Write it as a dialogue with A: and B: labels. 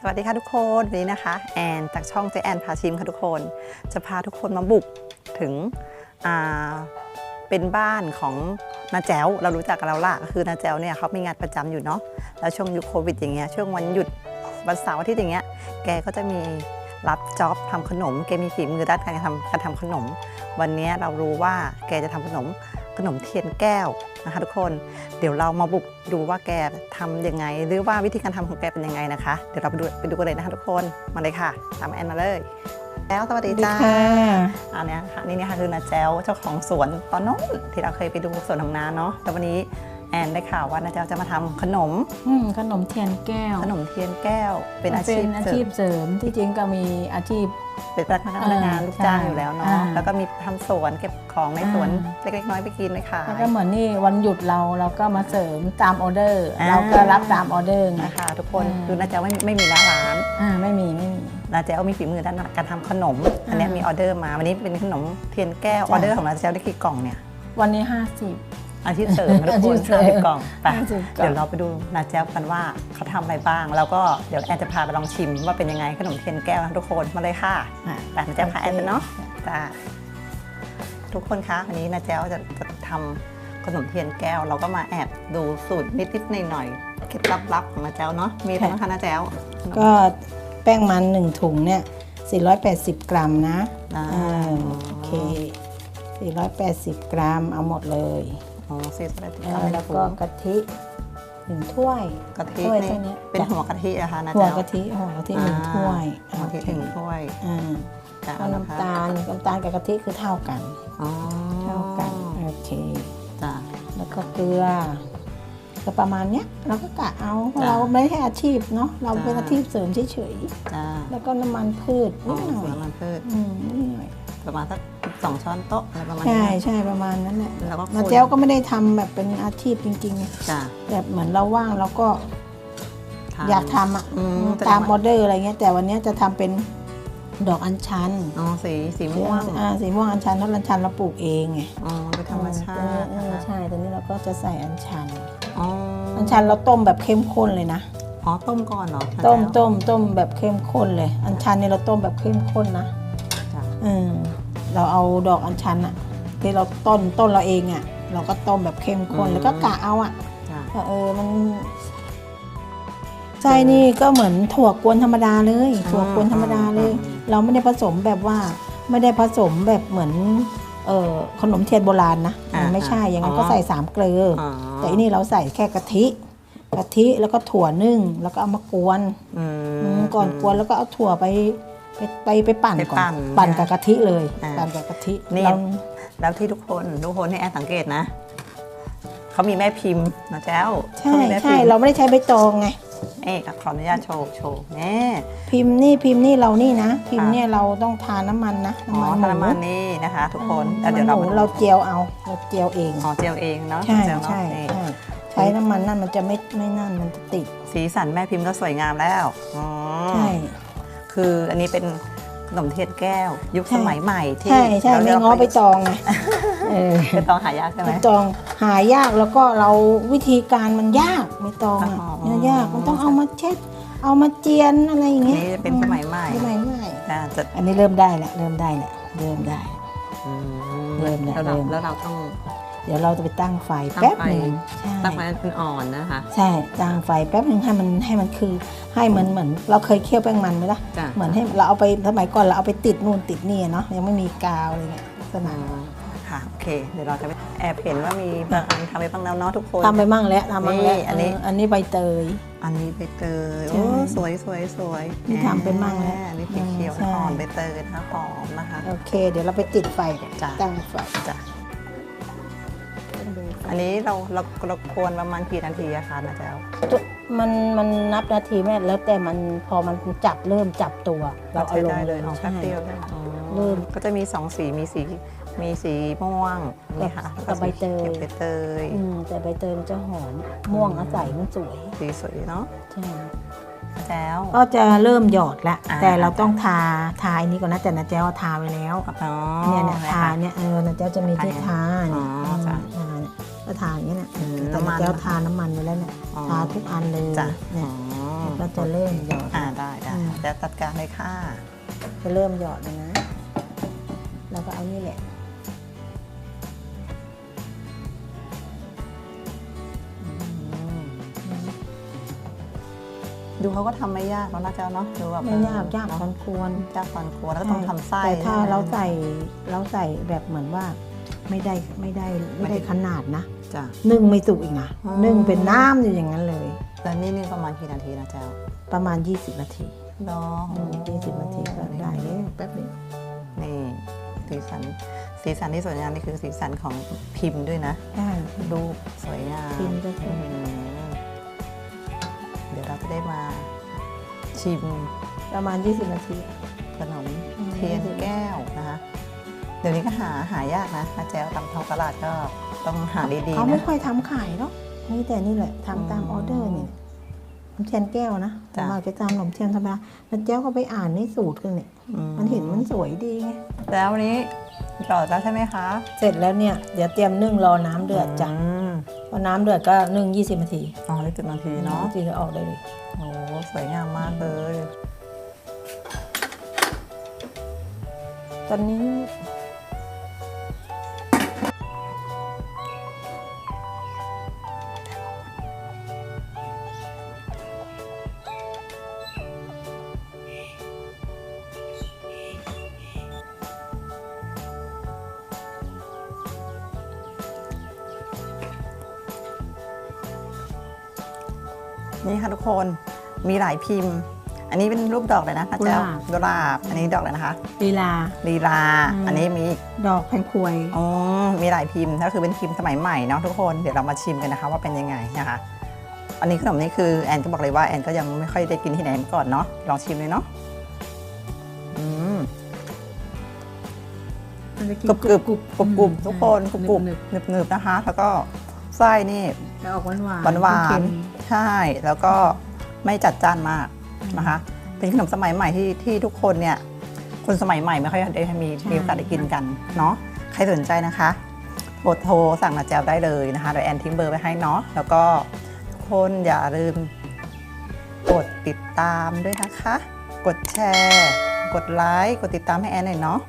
A: สวัสดีค่ะทุกคนวันนี้นะคะแอนจากช่องเจแอนพาชิมค่ะทุกคน จะพาทุกคนมาบุกถึงเป็นบ้านของนาแจ้วเรารู้จักกันแล้วล่ะคือนาแจ้วเนี่ยเขามีงานประจำอยู่เนาะแล้วช่วงยุคโควิดอย่างเงี้ยช่วงวันหยุดวันเสาร์อาทิตย์อย่างเงี้ยแกก็จะมีรับจ็อบทำขนมแกมีฝีมือด้านการทำการทำขนม วันนี้เรารู้ว่าแกจะทำขนม ขนมเทียนแก้วนะคะทุกคน เดี๋ยวเรามาบุกดูว่าแกทำยังไง หรือว่าวิธีการทำของแกเป็นยังไงนะคะ เดี๋ยวเราไปดูไปดูกันเลยนะคะทุกคนมาเลยค่ะ ตามแอนมาเลยแล้วสวัสดีจ้าอันเนี้ยค่ะนี่เนี่ยค่ะคือนาแจ้วเจ้าของสวนตอนโน้นที่เราเคยไปดูสวนของนาเนาะแต่วันนี้ แอนได้ข่าวว่านาแจ้วจะมาทำขนม
B: อืมขนมเทียนแก้ว
A: ขนมเทียนแก้ว เป็นอาชีพ
B: เป็นอา
A: เสริ
B: ชี
A: ม
B: พเสริมที่จริงก็มีอาชีพ
A: เป็นพนักงานพนักงาน
B: อ่า
A: ลูกจ้าง
B: ใช่
A: อยู่แล้วเนาะ
B: อ่า
A: แล้วก็มีทำสวนเก็บของในสวน
B: อ่า
A: เล็กๆน้อยๆไปกินไปขาย
B: แล้วก็เหมือนนี่วันหยุดเราเราก็มาเสริมตามออเดอร์
A: อ่า
B: เราก็รับตามออเดอร์ไง
A: นะคะทุกคน
B: อ่า
A: คือนาแจ้วไม่ไม่มีหน้าร้าน
B: อ่าไม่มีไม่มี
A: นาแจ้วมีฝีมือด้านการทำขนม อันเนี้ย
B: อ่ามี
A: มีออเดอร์มาวันนี้เป็นขนมเทียนแก้วอ
B: จ้ะ
A: อเดอร์ของนาแจ้วได้กี่กล่องเนี่ย
B: วันนี้ห้าสิบ
A: อาชีพเสริมนะทุก
B: อา
A: ค
B: ชี
A: น
B: พเสริม
A: ห้าสิบกล่องไป
B: ห้าสิบกล่อง
A: เดี๋ยวเราไปดูนาแจ้วกันว่าเขาทำอะไรบ้าง แล้วก็เดี๋ยวแอนจะพาไปลองชิมว่าเป็นยังไงขนมเทียนแก้วนะทุกคนมาเลยค่ะ
B: อะ
A: แต่นาแจ้วพาแอนไปเนาะจ้าทุกคนคะวันนี้นาแจ้วจะจะทำขนมเทียนแก้ว เราก็มาแอบดูสูตรนิดๆหน่อยๆเคล็ดลับๆของนาแจ้วเนาะมีอะไรบ้างคะนาแจ้ว
B: ก็แป้งมันหนึ่งถุงเนี่ย480 กรัมนะ
A: อ่า
B: อ่าโอเค480 กรัมเอาหมดเลย
A: อ๋อสี่สิบแปดสิบ
B: อ่า
A: เก้า
B: แล้วก็กะทิหนึ่งถ้วย
A: กะทิ
B: ถ้วย
A: นี่
B: เท่านี้
A: เป็นหัวกะทิอะคะนะ
B: หัว
A: เจ้ากะ
B: ทิหัวกะทิหนึ่งถ้วย
A: อ่าหัวกะทิหนึ่งถ้วย
B: อ่า
A: จ้ะ
B: เอาน้ำตาลน้ำตาลกับกะทิคือเท่ากัน
A: อ๋อ
B: เท่ากันโอเค
A: จ้ะ
B: แล้วก็เกลือก็ประมาณเนี้ยเราก็กะเอา
A: จ้ะ
B: เราไม่ใช่อาชีพเนาะเราเป็น
A: จ้ะ
B: อาชีพเสริมเฉย
A: จ้ะ
B: ๆแล้วก็น้ำมันพืช
A: อ๋
B: นิ
A: อ
B: ดหน่อ
A: ส่วยนมันพืช
B: อืมนิดหน่อย
A: ประมาณสัก สองช้อนโต๊ะอะไรประมาณ
B: ใช่
A: นี้
B: ใช่ประมาณนั้นแหละ
A: แล้วก็
B: นาเจ้าก็ไม่ได้ทำแบบเป็นอาชีพจริง
A: จ้ะ
B: ๆแบบเหมือนเราว่างเราก็
A: ทน
B: อยากทำอะ
A: อืม
B: ตามออเดอร์อะไรเงี้ย แต่วันเนี้ยจะทำเป็นดอกอัญชัน
A: อ๋อสีสีม่วง
B: อ่าสีม่วงอัญชันเพราะอัญชันเราปลูกเองไง
A: อ๋อเป็นธรรมชา
B: เออ
A: ติ
B: เออ
A: นะคะ
B: ใช่ตอนนี้เราก็จะใส่อัญชัน
A: อ๋อ
B: อัญชันเราต้มแบบเข้มข้นเลยนะ
A: อ๋อต้มก่อนเหรอนะ
B: ต้ม
A: แจ้ว
B: ต้มต้มแบบเข้มข้นเลย อัญชันเนี่ยเราต้มแบบเข้มข้นนะ
A: จ้ะ
B: อืม เราเอาดอกอัญชันอะที่เราต้นต้นเราเองอะเราก็ต้มแบบเข้มข้นแล้วก็กะเอาอะ
A: จ้ะ
B: ว่าเออมันไส้นี่ก็เหมือนถั่วกวนธรรมดาเลย ถั่วกวนธรรมดาเลย เราไม่ได้ผสมแบบว่า ไม่ได้ผสมแบบเหมือนเออขนมเทียนโบราณนะมันไม่ใช่อย่างนั้นก็ใส่สามเกลืออ
A: อ๋อ
B: แต่อันนี้เราใส่แค่กะทิกะทิแล้วก็ถั่วนึ่งแล้วก็เอามากวน
A: อื
B: อืม
A: ม
B: ก่อนกวนแล้วก็เอาถั่วไป ไปไปไปปั่น
A: ไป
B: ก่อน
A: ปั่น
B: ปั่น
A: นะ
B: กับกะทิเลย
A: อ่า
B: ปั่นกับกะทิ
A: นี่
B: เรา
A: แล้วที่ทุกคนทุกคนให้แอนสังเกตนะเขามีแม่พิมพ์นะแจ้ว
B: ใช่
A: เขามีแม่
B: ใช่
A: พิมพ์
B: เราไม่ได้ใช้ใบตองไง
A: นี่ขออนุญาตโชว์โชว์แน่
B: พิมพ์นี่พิมพ์นี่เรานี่นะ พิมพ์
A: ค่ะ
B: เนี่ยเราต้องทาน้ำมันนะ
A: อ๋อ
B: น้ำมันห
A: ทา
B: มู
A: น้ำมันนี่นะคะ ทุกคน
B: อ่า
A: แล้วเดี๋ยวเรา
B: น้ำมันหมู
A: มา
B: เราเจียวเอาเราเจียวเอง
A: อ๋อเจียวเองเนาะ
B: ใช่
A: เจียวเนาะ
B: ใช่
A: นี่
B: ใช่ใช้น้ำมันนั่นมันจะไม่ไม่นั่นมันจะติด
A: สีสันแม่พิมพ์ก็สวยงามแล้วอ๋อ
B: ใช่
A: คืออันนี้เป็นขนมเทียนแก้ว ยุค
B: ใช่
A: สมัยใหม่ที่
B: ใช่ใช่
A: เรา
B: ไม่
A: เรียก
B: ง้อ
A: ว่า
B: ใบตองไงเออ
A: ใบตองหายากใช่ไห
B: ใบ
A: ม
B: ตองหายากแล้วก็เราวิธีการมันยากใบตองอะ
A: อ๋อ
B: เนี่ยยากมันต้องเอามาเช็ด เอามาเจียนอะไรอย่างเงี้ย
A: นี่จะเป็นสมัยใหม่
B: สมัยใหม่
A: อ่าจะ
B: อันนี้เริ่มได้แล้วเริ่มได้แล้วเริ่มได้
A: อืม
B: เริ่มแล้ว
A: แล้วเรา
B: เริ่ม
A: แล้วเราต้อง
B: เดี๋ยวเราจะไปตั้งไฟ
A: ตั้ง
B: แป๊บ
A: ไฟ
B: หนึ่งใช่
A: ตั้งไฟเป็นอ่อนนะคะ
B: ใช่ตั้งไฟแป๊บหนึ่งให้มันให้มันคือให้เหมือนเหมือนเราเคยเคี่ยวแป้งมันไหมล่ะ
A: จ้ะ
B: เหมือนให้เราเอาไปสมัยก่อนเราเอาไปติดนู่นติดนี่อะเนาะยังไม่มีกาวอะไรเงี้ยลักษ
A: อื
B: ณะ
A: มค่ะโอเคเดี๋ยวเราจะไปแอบเห็นว่ามีบางอันทำไปบ้างแล้วเนาะทุกคน
B: ทำไปมั่งแล้วทำมั่งแล้ว
A: นี่อันนี้
B: เอันนี้ใบเตย
A: อันนี้ใบเตย
B: ใช่
A: โอ้สวยสวยสวย
B: นี่ทำเป็นมั่งแล้ว
A: อันนี้สีเขียว
B: ใช่
A: อ่อนใบเตยนะคะหอมนะคะ
B: โอเค เดี๋ยวเราไปติดไฟก่อน
A: จ้ะ
B: ตั้งไฟ
A: จ้ะ อันนี้เราเราเราควรประมาณกี่นาทีอะคะนะแจ๊ว
B: ตัวมันมันนับนาทีแม่แล้วแต่มันพอมันจับเริ่มจับตัว เราเอา
A: ใช้
B: ลง
A: ได้เลย
B: เลย
A: เอาแป๊บเดียวได้อ๋อ
B: เริ่ม
A: ก็จะมีสองสีมีสีมีสีม่วงนี่ค่ะ
B: กับใบเตย
A: กับใบเตย
B: อืมแต่ใบเตยมันจะหอมม่วงอาศัยมันสวย
A: สีสวยเนาะ
B: ใช่
A: แจ๊ว
B: ก็จะเริ่มหยอดละ
A: อ่า
B: แต่เราต้องทาทาอันนี้ก่อนนะแต่นะแจ้วทาไว้แล้ว
A: อ๋อ
B: เนี่ยเนี่ยะทา
A: คะ
B: เนี่ยเออนะแจ้วจะมีที่ทาเนี่ย
A: อ๋อจ้ะ
B: ทาเนี่ย ก็ทาอย่างเงี้ยเนี่ย
A: อืม
B: แต่
A: น้ำมั
B: นะ
A: น
B: แจ้วทาน้ำมันไว้แล้วเนี่ย
A: อ๋อ
B: ทาทุกอันเลย
A: จ้ะ
B: เนี่
A: อ๋
B: ย
A: อ
B: ก็จะเริ่มหยอด
A: อ่าได้ได้
B: อืม
A: จะจัดการเลยค่ะ
B: จะเริ่มหยอดเลยนะ แล้วก็เอานี่แหละ
A: ดูเขาก็ทำไม่ยากแล้วนะเจ้าเนาะดูแบบ
B: ไม่ยากยาก
A: เนอะ
B: ตอนควร
A: ยากตอนกลัวแล้วก็ต้องทำไส้
B: แต่ถ้า
A: ใช่ไหม
B: เราใส่เราใส่แบบเหมือนว่าไม่ได้ไม่ได้ไม่ได้ขนาดนะ
A: จ้ะ
B: นึ่งไม่สุกอีกนะ
A: อ๋อ
B: นึ่งเป็นน้ำอยู่อย่างนั้นเลย
A: แล้วนี่นี่ประมาณกี่นาทีนะเจ้า
B: ประมาณ 20 นาที
A: เนาะ
B: ยี่สิบนาทีก็ได้แล้วแป๊บเดียว
A: นี่สีสัน สีสันที่สวยงามนี่คือสีสันของพิมพ์ด้วยนะ
B: ได้
A: รูปสวยงาม
B: พิมพ์ก็สวย
A: อืมเดี๋ยวเราจะได้มาชิม
B: ประมาณ 20 นาที
A: ขนม
B: อืม
A: เทียนแก้วนะคะ เดี๋ยวนี้ก็หาหายากนะนะแจ้วตามท้องตลาดก็ ต้องหาดี
B: เขา
A: ๆ
B: ไม่
A: นะ
B: ค่อยทำขายหรอกนี่แต่นี่แหละทำตาม
A: อืม
B: ออเดอร์เนี่ยขนมเทียนแก้วนะ
A: จ้ะ
B: มาจะทำขนมเทียนธรรมดาแล้วเจ้าก็ไปอ่านในสูตรกันเนี่ย
A: อื
B: มันเห็นมันสวยดีไง
A: แล้ววันนี้หยอดแล้วใช่ไหมคะ
B: เสร็จแล้วเนี่ยเดี๋ยวเตรียมนึ่งรอน้ำเดือดจ้ะ
A: ม
B: พอน้ำเดือดก็นึ่ง20นาที
A: อ๋อนี่สิบนาทีเนาะ
B: จีจะออกได้เลย
A: โอ้สวยงามมากเลย
B: ตอนนี้
A: นี่ค่ะทุกคนมีหลายพิมพ์ อันนี้เป็นรูปดอกเลยนะนะเจ้ากุหลาบอันนี้ดอกเลยนะคะ
B: ลีลา
A: ลีลา
B: อืม
A: อันนี้มีอีก
B: ดอกแพงควย
A: อ๋อมีหลายพิมพ์ก็คือเป็นพิมพ์สมัยใหม่เนาะทุกคนเดี๋ยวเรามาชิมกันนะคะว่าเป็นยังไงนะคะ อันนี้ขนมนี้คือแอนก็บอกเลยว่าแอนก็ยังไม่ค่อยได้กินที่ไหนมาก่อนเนาะลองชิมเลยเนาะอืมกรุบกรุบกรุบกรุบกรุบทุกคนกรุบกรุบหนึบหนึบนะคะ แล้วก็ไส้นี่
B: จะออกหวานหวาน
A: หวานหวานๆ ใช่ แล้วก็ไม่จัดจ้านมากนะคะ เป็นขนมสมัยใหม่ที่ที่ทุกคนเนี่ย คนสมัยใหม่ไม่ค่อยได้มีมีโอกาสได้กินกันเนาะ ใครสนใจนะคะโทรโทรสั่งนาแจวได้เลยนะคะเดี๋ยวแอนทิ้งเบอร์ไว้ให้เนาะ แล้วก็ทุกคนอย่าลืมกดติดตามด้วยนะคะ กดแชร์ กดไลค์ กดติดตามให้แอนหน่อยเนาะ